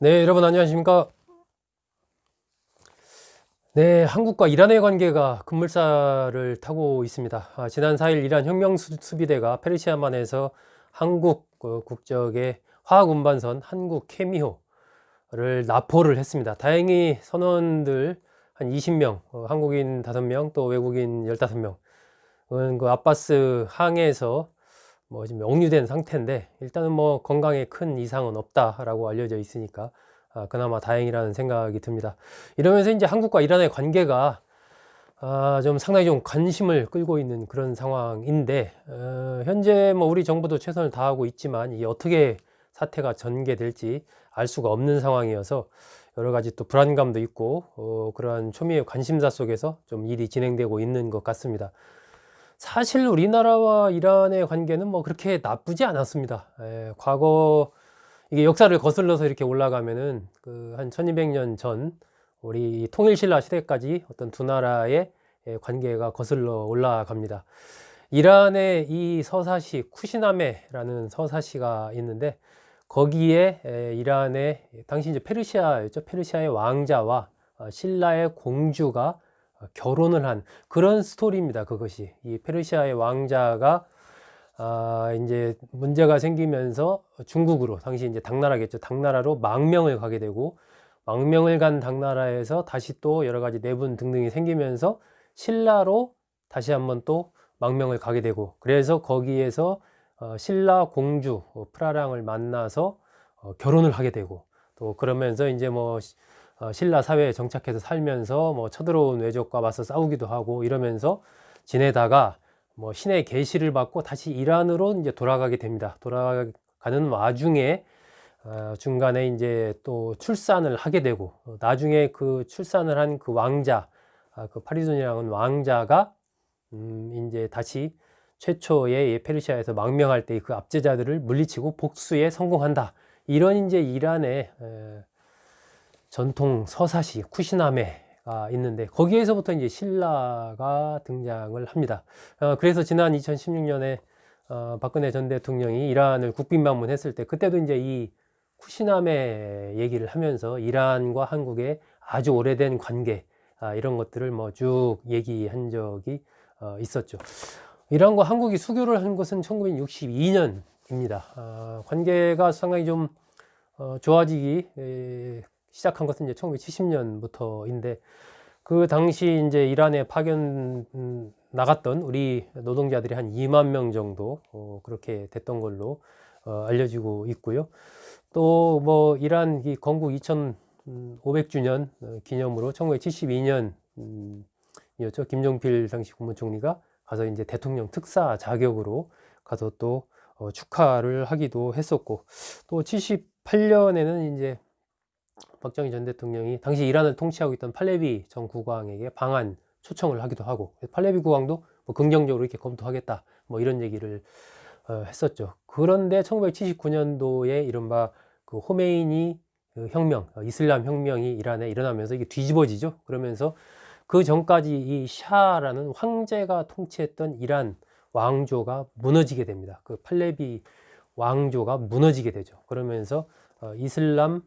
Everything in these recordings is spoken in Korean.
네, 여러분 안녕하십니까? 네, 한국과 이란의 관계가 급물살을 타고 있습니다. 아, 지난 4일 이란 혁명 수비대가 페르시아만에서 한국 어, 국적의 화학 운반선 한국 케미호를 납포를 했습니다. 다행히 선원들 한 20명, 어, 한국인 5명, 또 외국인 15명, 은그 아바스 항에서 뭐 지금 억류된 상태인데 일단은 뭐 건강에 큰 이상은 없다라고 알려져 있으니까 아, 그나마 다행이라는 생각이 듭니다. 이러면서 이제 한국과 이란의 관계가 아, 좀 상당히 좀 관심을 끌고 있는 그런 상황인데 어, 현재 뭐 우리 정부도 최선을 다하고 있지만 이게 어떻게 사태가 전개될지 알 수가 없는 상황이어서 여러 가지 또 불안감도 있고 어, 그러한 초미의 관심사 속에서 좀 일이 진행되고 있는 것 같습니다. 사실 우리나라와 이란의 관계는 뭐 그렇게 나쁘지 않았습니다. 에, 과거 이게 역사를 거슬러서 이렇게 올라가면은 그 한 1200년 전 우리 통일신라 시대까지 어떤 두 나라의 에, 관계가 거슬러 올라갑니다. 이란의 이 서사시 쿠시나메라는 서사시가 있는데 거기에 에, 이란의 당시 이제 페르시아였죠. 페르시아의 왕자와 어, 신라의 공주가 어, 결혼을 한 그런 스토리입니다. 그것이 이 페르시아의 왕자가 아 이제 문제가 생기면서 중국으로 당시 이제 당나라겠죠. 당나라로 망명을 가게 되고 망명을 간 당나라에서 다시 또 여러 가지 내분 등등이 생기면서 신라로 다시 한번 또 망명을 가게 되고 그래서 거기에서 어, 신라 공주 어, 프라랑을 만나서 어, 결혼을 하게 되고 또 그러면서 이제 뭐 어, 신라 사회에 정착해서 살면서 뭐 쳐들어온 외적과 맞서 싸우기도 하고 이러면서 지내다가 뭐 신의 계시를 받고 다시 이란으로 이제 돌아가게 됩니다. 돌아가는 와중에 어, 중간에 이제 또 출산을 하게 되고 어, 나중에 그 출산을 한 그 왕자 아, 그 파리존이라는 왕자가 음 이제 다시 최초의 페르시아에서 망명할 때 그 압제자들을 물리치고 복수에 성공한다. 이런 이제 이란의 에, 전통 서사시 쿠시나메가 있는데 거기에서부터 이제 신라가 등장을 합니다. 어, 그래서 지난 2016년에 어, 박근혜 전 대통령이 이란을 국빈 방문했을 때 그때도 이제 이 쿠시나메 얘기를 하면서 이란과 한국의 아주 오래된 관계 아, 이런 것들을 뭐 쭉 얘기한 적이 어, 있었죠. 이란과 한국이 수교를 한 것은 1962년입니다. 아, 관계가 상당히 좀 어, 좋아지기 에, 시작한 것은 이제 1970년부터인데 그 당시 이제 이란에 파견 음, 나갔던 우리 노동자들이 한 2만 명 정도 어, 그렇게 됐던 걸로 어, 알려지고 있고요. 또 뭐 이란 이 건국 2,500주년 어, 기념으로 1972년 음, 이었죠. 김종필 당시 국무총리가 가서 이제 대통령 특사 자격으로 가서 또 어, 축하를 하기도 했었고 또 78년에는 이제 박정희 전 대통령이 당시 이란을 통치하고 있던 팔레비 전 국왕에게 방한 초청을 하기도 하고 팔레비 국왕도 뭐 긍정적으로 이렇게 검토하겠다 뭐 이런 얘기를 어, 했었죠. 그런데 1979년도에 이른바 그 호메이니 그 혁명, 어, 이슬람 혁명이 이란에 일어나면서 이게 뒤집어지죠. 그러면서 그 전까지 이 샤라는 황제가 통치했던 이란 왕조가 무너지게 됩니다. 그 팔레비 왕조가 무너지게 되죠. 그러면서 어, 이슬람 음,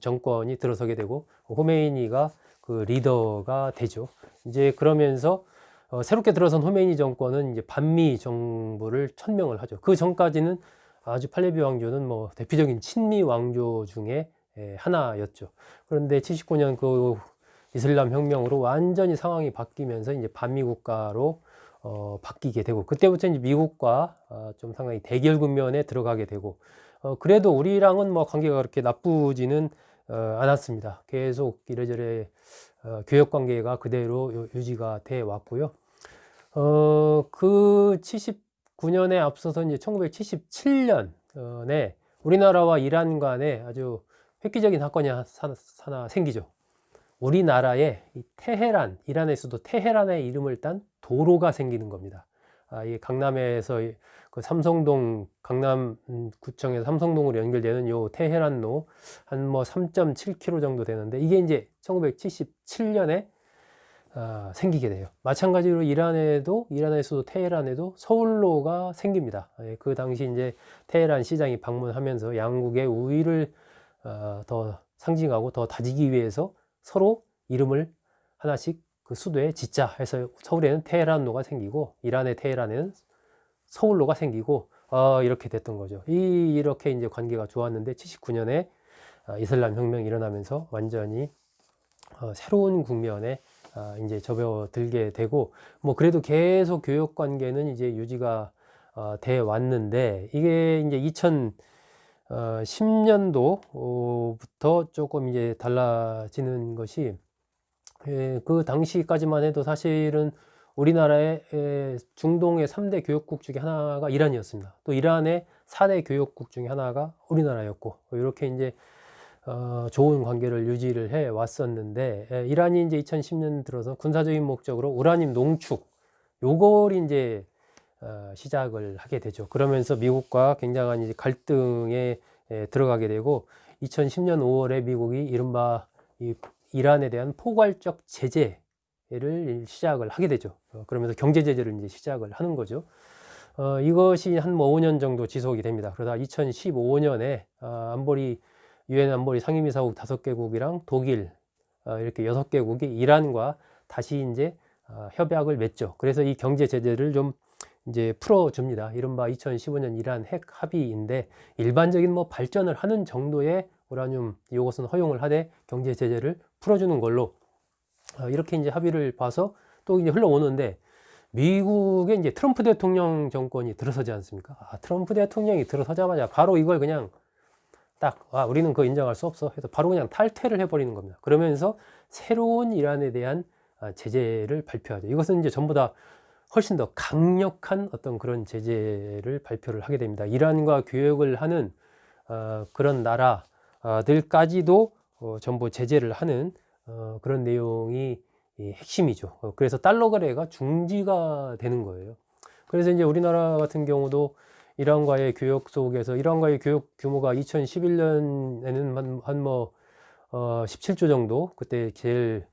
정권이 들어서게 되고 호메이니가 그 리더가 되죠. 이제 그러면서 어, 새롭게 들어선 호메이니 정권은 이제 반미 정부를 천명을 하죠. 그 전까지는 아주 팔레비 왕조는 뭐 대표적인 친미 왕조 중에 에, 하나였죠. 그런데 79년 그 이슬람 혁명으로 완전히 상황이 바뀌면서 이제 반미 국가로 어, 바뀌게 되고 그때부터 이제 미국과 어, 좀 상당히 대결 국면에 들어가게 되고 어, 그래도 우리랑은 뭐 관계가 그렇게 나쁘지는 어, 않았습니다. 계속 이래저래 어, 교역 관계가 그대로 유지가 돼 왔고요. 어, 그 79년에 앞서서 이제 1977년에 우리나라와 이란 간에 아주 획기적인 사건이 하나, 생기죠. 우리나라에 이 테헤란, 이란에서도 테헤란의 이름을 딴 도로가 생기는 겁니다. 아, 이 강남에서 그 삼성동 강남구청에서 삼성동으로 연결되는 요 테헤란로 한 뭐 3.7km 정도 되는데 이게 이제 1977년에 어, 생기게 돼요. 마찬가지로 이란에도 이란에서도 테헤란에도 서울로가 생깁니다. 예, 그 당시 이제 테헤란 시장이 방문하면서 양국의 우위를 어, 더 상징하고 더 다지기 위해서 서로 이름을 하나씩 그 수도에 짓자 해서 서울에는 테헤란로가 생기고 이란의 테헤란에는 서울로가 생기고 어, 이렇게 됐던 거죠. 이 이렇게 이제 관계가 좋았는데 79년에 아, 이슬람 혁명이 일어나면서 완전히 어, 새로운 국면에 아, 이제 접어들게 되고 뭐 그래도 계속 교역 관계는 이제 유지가 어, 돼 왔는데 이게 이제 2010년도부터 조금 이제 달라지는 것이 예, 그 당시까지만 해도 사실은 우리나라의 에, 중동의 3대 교역국 중에 하나가 이란이었습니다. 또 이란의 4대 교역국 중에 하나가 우리나라였고 이렇게 이제 어, 좋은 관계를 유지를 해 왔었는데 에, 이란이 이제 2010년 들어서 군사적인 목적으로 우라늄 농축 요걸 이제 어, 시작을 하게 되죠. 그러면서 미국과 굉장한 이제 갈등에 에, 들어가게 되고 2010년 5월에 미국이 이른바 이 이란에 대한 포괄적 제재를 시작을 하게 되죠. 어, 그러면서 경제 제재를 이제 시작을 하는 거죠. 어, 이것이 한 뭐 5년 정도 지속이 됩니다. 그러다 2015년에 어, 안보리 유엔 안보리 상임이사국 다섯 개국이랑 독일 어, 이렇게 여섯 개국이 이란과 다시 이제 어, 협약을 맺죠. 그래서 이 경제 제재를 좀 이제 풀어줍니다. 이른바 2015년 이란 핵 합의인데 일반적인 뭐 발전을 하는 정도의 우라늄 이것은 허용을 하되 경제 제재를 풀어주는 걸로 어, 이렇게 이제 합의를 봐서 또 이제 흘러오는데 미국의 이제 트럼프 대통령 정권이 들어서지 않습니까? 아, 트럼프 대통령이 들어서자마자 바로 이걸 그냥 딱, 아, 우리는 그거 인정할 수 없어. 해서 바로 그냥 탈퇴를 해버리는 겁니다. 그러면서 새로운 이란에 대한 아, 제재를 발표하죠. 이것은 이제 전부 다 훨씬 더 강력한 어떤 그런 제재를 발표를 하게 됩니다. 이란과 교역을 하는 어, 그런 나라들까지도 어, 전부 제재를 하는 어, 그런 내용이 이 핵심이죠. 어, 그래서 달러 거래가 중지가 되는 거예요. 그래서 이제 우리나라 같은 경우도 이란과의 교역 속에서 이란과의 교역 규모가 2011년에는 한뭐 어, 17조 정도 그때 제일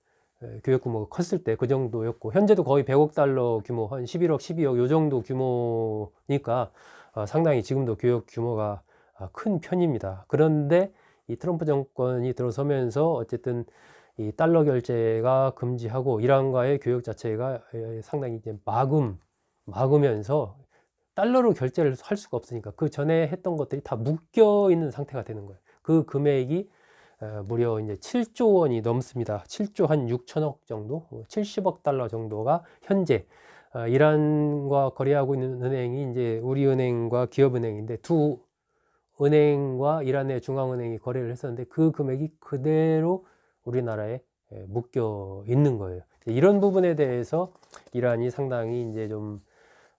에, 교역 규모가 컸을 때 그 정도였고 현재도 거의 100억 달러 규모 한 11억 12억 요 정도 규모니까 어, 상당히 지금도 교역 규모가 아, 큰 편입니다. 그런데 이 트럼프 정권이 들어서면서 어쨌든 이 달러 결제가 금지하고 이란과의 교역 자체가 에, 상당히 이제 막음 막으면서 달러로 결제를 할 수가 없으니까 그 전에 했던 것들이 다 묶여 있는 상태가 되는 거예요. 그 금액이 어, 무려 이제 7조 원이 넘습니다. 7조 한 6천억 정도, 70억 달러 정도가 현재 어, 이란과 거래하고 있는 은행이 이제 우리은행과 기업은행인데 두 은행과 이란의 중앙은행이 거래를 했었는데 그 금액이 그대로 우리나라에 예, 묶여 있는 거예요. 이런 부분에 대해서 이란이 상당히 이제 좀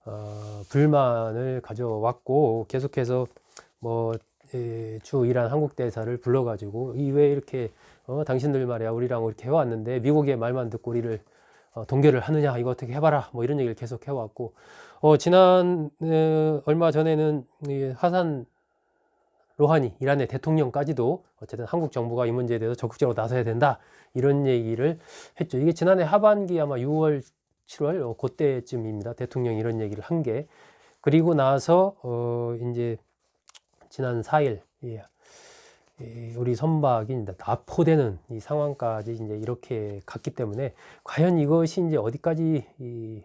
어, 불만을 가져왔고 계속해서 뭐주 예, 이란 한국 대사를 불러가지고 이 왜 이렇게 어, 당신들 말이야 우리랑 이렇게 해왔는데 미국의 말만 듣고 우리를 어, 동결을 하느냐 이거 어떻게 해봐라 뭐 이런 얘기를 계속 해왔고 어, 지난 어, 얼마 전에는 이 하산 로하니 이란의 대통령까지도 어쨌든 한국 정부가 이 문제에 대해서 적극적으로 나서야 된다 이런 얘기를 했죠. 이게 지난해 하반기 아마 6월 7월 어, 그때쯤입니다. 대통령이 이런 얘기를 한 게 그리고 나서 어 이제 지난 4일 예. 우리 선박이 이제 납포되는 이 상황까지 이제 이렇게 갔기 때문에 과연 이것이 이제 어디까지 이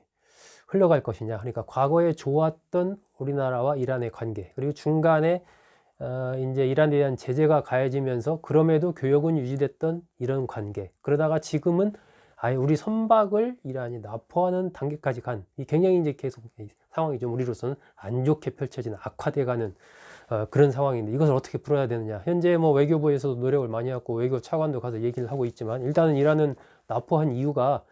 흘러갈 것이냐 그러니까 과거에 좋았던 우리나라와 이란의 관계 그리고 중간에 어, 이제 이란에 대한 제재가 가해지면서 그럼에도 교역은 유지됐던 이런 관계. 그러다가 지금은 아예 우리 선박을 이란이 납포하는 단계까지 간, 이 굉장히 이제 계속 상황이 좀 우리로서는 안 좋게 펼쳐지는 악화돼가는 어, 그런 상황인데 이것을 어떻게 풀어야 되느냐. 현재 뭐 외교부에서도 노력을 많이 하고 외교 차관도 가서 얘기를 하고 있지만 일단은 이란은 납포한 이유가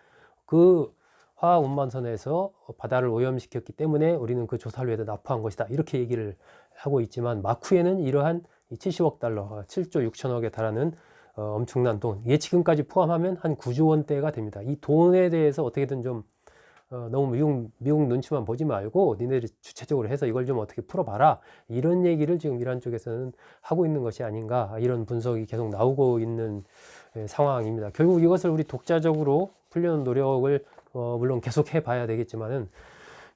그 화학 운반선에서 바다를 오염시켰기 때문에 우리는 그 조사를 위해서 납포한 것이다. 이렇게 얘기를 하고 있지만 마쿠에는 이러한 70억 달러, 7조 6천억에 달하는 어, 엄청난 돈, 이게 지금까지 포함하면 한 9조 원대가 됩니다. 이 돈에 대해서 어떻게든 좀 어, 너무 미국, 미국 눈치만 보지 말고 니네들이 주체적으로 해서 이걸 좀 어떻게 풀어봐라. 이런 얘기를 지금 이란 쪽에서는 하고 있는 것이 아닌가. 이런 분석이 계속 나오고 있는 예, 상황입니다. 결국 이것을 우리 독자적으로 풀려는 노력을 어, 물론 계속 해봐야 되겠지만은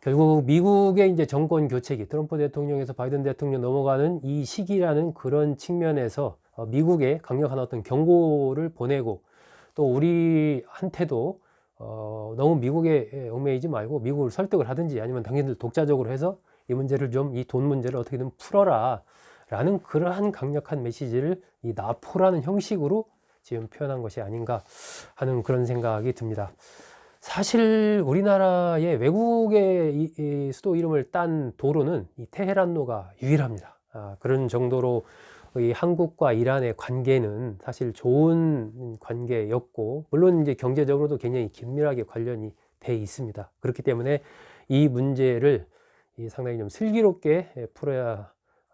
결국 미국의 이제 정권 교체기 트럼프 대통령에서 바이든 대통령 넘어가는 이 시기라는 그런 측면에서 어, 미국에 강력한 어떤 경고를 보내고 또 우리한테도 어, 너무 미국에 얽매이지 말고 미국을 설득을 하든지 아니면 당신들 독자적으로 해서 이 문제를 좀 이 돈 문제를 어떻게든 풀어라 라는 그러한 강력한 메시지를 이 나포라는 형식으로 지금 표현한 것이 아닌가 하는 그런 생각이 듭니다. 사실 우리나라의 외국의 이, 이 수도 이름을 딴 도로는 이 테헤란로가 유일합니다. 아, 그런 정도로 이 한국과 이란의 관계는 사실 좋은 관계였고 물론 이제 경제적으로도 굉장히 긴밀하게 관련이 돼 있습니다. 그렇기 때문에 이 문제를 이 상당히 좀 슬기롭게 풀어야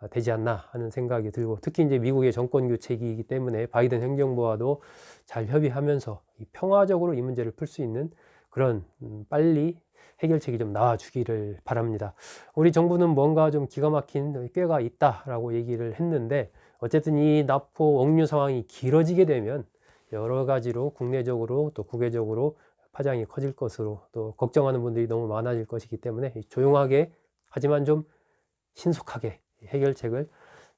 되지 않나 하는 생각이 들고 특히 이제 미국의 정권 교체기이기 때문에 바이든 행정부와도 잘 협의하면서 이 평화적으로 이 문제를 풀 수 있는 그런 음, 빨리 해결책이 좀 나와주기를 바랍니다. 우리 정부는 뭔가 좀 기가 막힌 꾀가 있다라고 얘기를 했는데 어쨌든 이 납포 억류 상황이 길어지게 되면 여러 가지로 국내적으로 또 국외적으로 파장이 커질 것으로 또 걱정하는 분들이 너무 많아질 것이기 때문에 조용하게 하지만 좀 신속하게 해결책을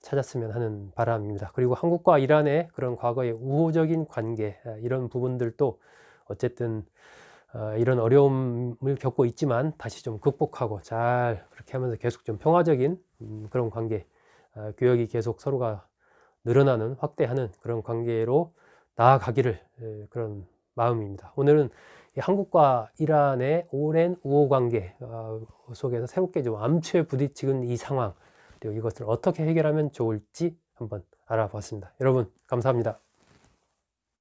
찾았으면 하는 바람입니다. 그리고 한국과 이란의 그런 과거의 우호적인 관계 이런 부분들도 어쨌든 어, 이런 어려움을 겪고 있지만 다시 좀 극복하고 잘 그렇게 하면서 계속 좀 평화적인 음, 그런 관계 어, 교역이 계속 서로가 늘어나는 확대하는 그런 관계로 나아가기를 에, 그런 마음입니다. 오늘은 이 한국과 이란의 오랜 우호 관계 어, 속에서 새롭게 좀 암초에 부딪히는 이 상황 그리고 이것을 어떻게 해결하면 좋을지 한번 알아봤습니다. 여러분 감사합니다.